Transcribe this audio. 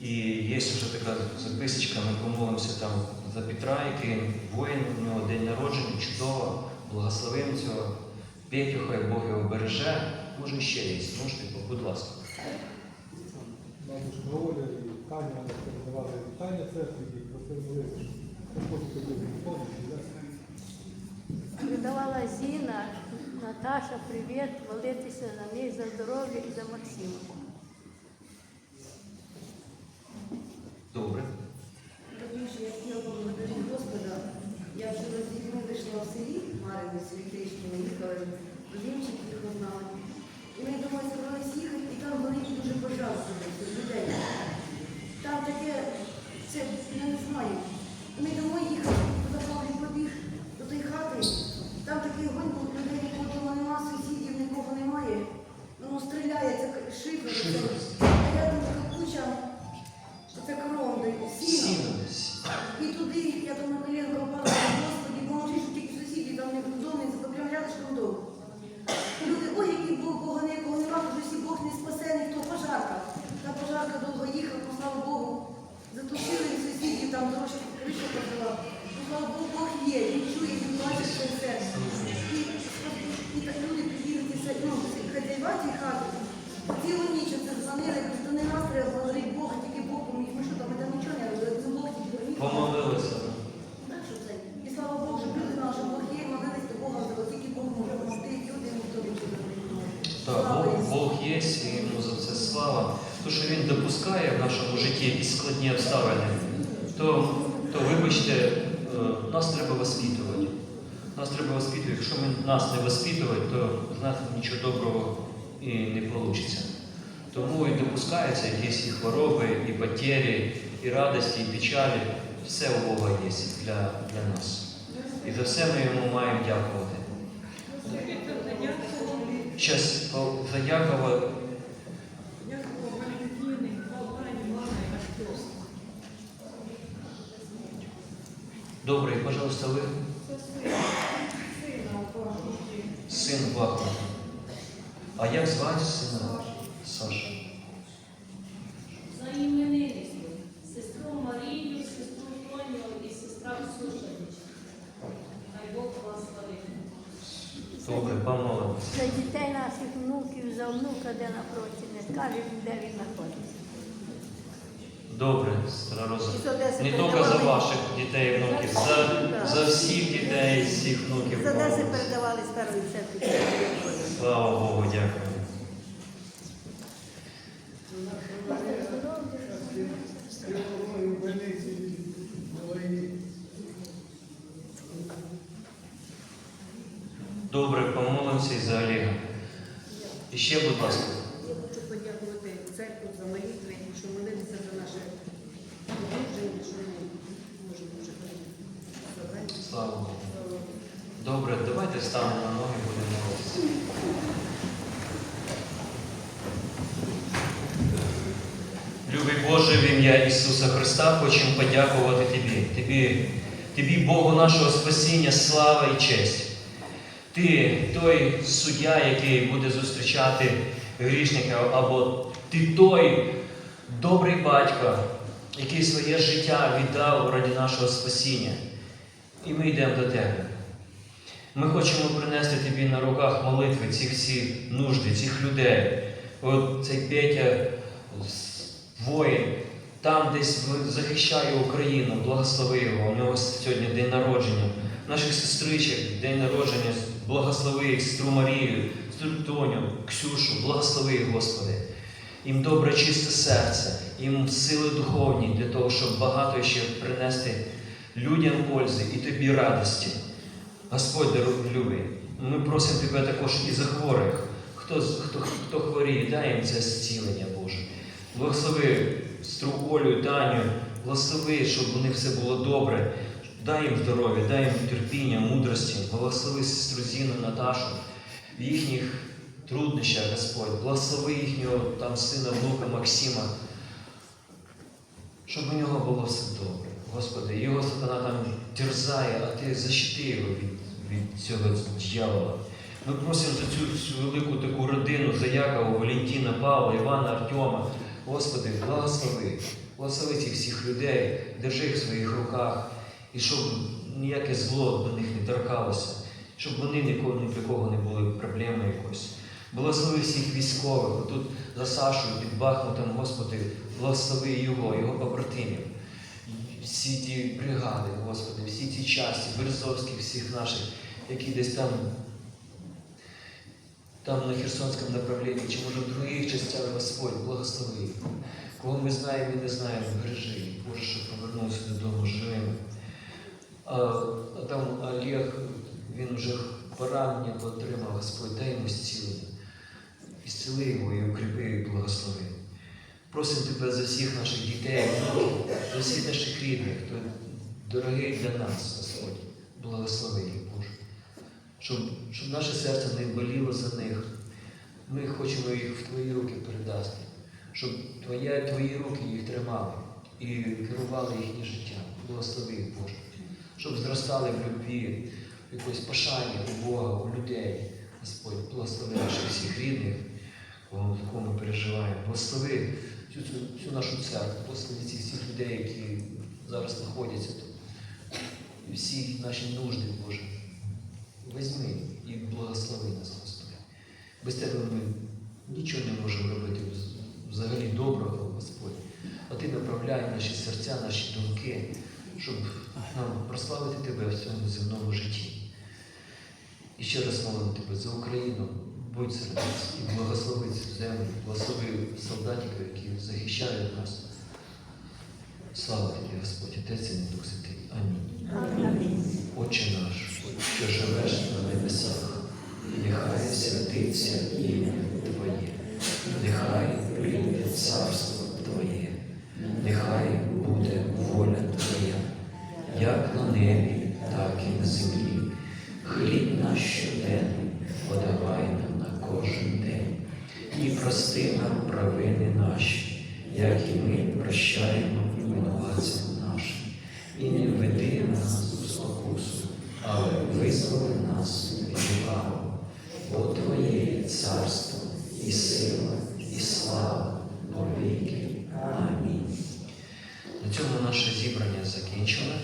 І є вже така записочка, ми помолимося там за Петра, який воїн, у нього день народження, чудово, благословим цього. Петю, хай Бог його береже. Може ще є, можете, будь ласка. Бабушка Оля і Таня передавали вітання церкві і просили молитися, щоб хочете бути допомогти. Передавала Зіна, Наташа, привіт, молитися за них, за здоров'я і за Максима. Добре. Раніше, як я благодарю Господа, я вчора з дітьми вийшла в селі, Марини, селі Крички, ми їхали, Дімчик їх знали. І ми думали, збирались їхати, і там горить дуже пожар зробився, людей. Там таке, це, я не знаю. І ми домой їхали, туди Павлік побіг, до тої хати, там такий огонь був, людей нікого вдома нема, сусідів нікого немає. Воно стріляє, це а рядом така куча, це коронди. Сіно. І туди я там на коленку впала, Господи, поможи, що тільки сусіди там не вдома, це прямо рядышком дому. Люди, ой, який Бог, Бога ніякого нема, вже всі Бог не спасе, ніхто пожарка. Та пожарка довго їхала, ну, слава Богу, затушили сусідів, там трошки криша пожила. Ну, слава Богу, Бог є, він чує, він бачить це все. І, і так люди прибігли, це, ну, хазяйва ті хати. Цілу кажуть, то не нас треба Бога, тільки Бог поміг. Ми що там, ми там нічого не робили, це Бог тільки поміг. Помолилися. Так що це? І слава Богу, що люди наші Бог є, і молились до Бога, за тільки Бог може допомогти, люди ніхто нічого не може. Так, Бог, Бог є, і йому за це слава. То, що він допускає в нашому житті якісь складні обставини, то, то вибачте, е, нас треба воспитувати. Нас треба воспитувати. Якщо ми нас не воспитувати, то з нас нічого доброго і не вийде. Тому і допускаються якісь і хвороби, і потері, і радості, і печалі. Все у Бога є для, для нас. І за все ми йому маємо дякувати. Сейчас Заякова Добрый, пожалуйста, вы. Сын Бахмута. А як звати сина? Саша. За іменинництво. Сестру Марію, сестру Тоню і сестра Сушанич. Хай Бог вас славить. Добре, помолимося. За дітей наших внуків, за внука, де напроти, не скаже, де він знаходиться. Добре, сестра Роза. Не тільки за ваших дітей і внуків, за, за всіх дітей, всіх внуків. З Одеси передавали з першої церкви. Слава Богу, дякую. Добре, помолимося і за Олега. І ще, будь ласка. Я хочу подякувати церкву за молитви, що молилися за наше одруження, що ми можемо вже ходити. Слава Богу. Добре, давайте станемо на ноги, будемо молитися. Любий Боже, в ім'я Ісуса Христа хочемо подякувати Тобі. Тобі, Тобі, Богу нашого спасіння, слава і честь. Ти той суддя, який буде зустрічати грішника, або ти той добрий батько, який своє життя віддав ради нашого спасіння. І ми йдемо до тебе. Ми хочемо принести тобі на руках молитви ці всі нужди, цих людей. От цей Петя, воїн, там десь захищає Україну, благослови його. У нього сьогодні день народження. Наших сестричок, день народження, благослови їх, сестру Марію, сестру Тоню, Ксюшу, благослови їх, Господи. Їм добре, чисте серце, їм сили духовні для того, щоб багато ще принести людям пользи і тобі радості. Господь любий, ми просимо Тебе також і за хворих. Хто, хто, хто хворіє, дай їм це зцілення, Боже. Благослови сестру Олю, Таню, благослови, щоб у них все було добре. Дай їм здоров'я, дай їм терпіння, мудрості. Благослови сестру Зіну, Наташу в їхніх труднощах, Господь. Благослови їхнього там сина, внука Максима, щоб у нього було все добре. Господи, його сатана там терзає, а ти защити його від, від цього дьявола. Ми просимо за цю всю велику таку родину, за Якова, Валентина, Павла, Івана, Артема. Господи, благослови, благослови цих всіх людей, держи їх в своїх руках, і щоб ніяке зло до них не торкалося, щоб вони ніколи ні для кого не були проблемою якоюсь. Благослови всіх військових, тут за Сашою під Бахмутом, Господи, благослови його, його побратимів. Всі ті бригади, Господи, всі ті часті, Березовських, всіх наших, які десь там, там на Херсонському направленні, чи може в других частях Господь, благослови. Кого ми знаємо і не знаємо, бережи. Боже, щоб повернувся додому живими. А, там Олег, він вже поранення отримав, Господь, дай йому зцілення. Ісцели його і укріпи, і благослови. Просимо тебе за всіх наших дітей, за всіх наших рідних, хто дорогий для нас, Господь, благослови їх, Боже. Щоб, щоб наше серце не боліло за них. Ми хочемо їх в Твої руки передати, щоб твоя, Твої руки їх тримали і керували їхнє життя. Благослови їх, Боже. Щоб зростали в любві, в якоїсь пошані у Бога, у людей. Господь, благослови наших всіх рідних, кого ми переживаємо. Благослови цю, цю нашу церкву, благослови цих всіх людей, які зараз знаходяться тут. І всі наші нужди, Боже. Візьми і благослови нас, Господи. Без Тебе ми нічого не можемо робити взагалі доброго, Господь. А Ти направляй наші серця, наші думки, щоб нам прославити Тебе в цьому земному житті. І ще раз молимо Тебе за Україну, будь серед нас і благослови цю землю, благослови солдатів, які захищають нас. Слава Тобі, Господь, Отець і Дух Святий. Амінь. Отче наш, що живеш на небесах, нехай святиться ім'я Твоє, нехай прийде царство землі. Хліб наш щоденний подавай нам на кожен день, і прости нам провини наші, як і ми прощаємо винуватцям нашим. І не веди нас у спокусу, але визволи нас від лукавого. Бо Твоє царство, і сила, і слава повіки. Амінь. На цьому наше зібрання закінчено.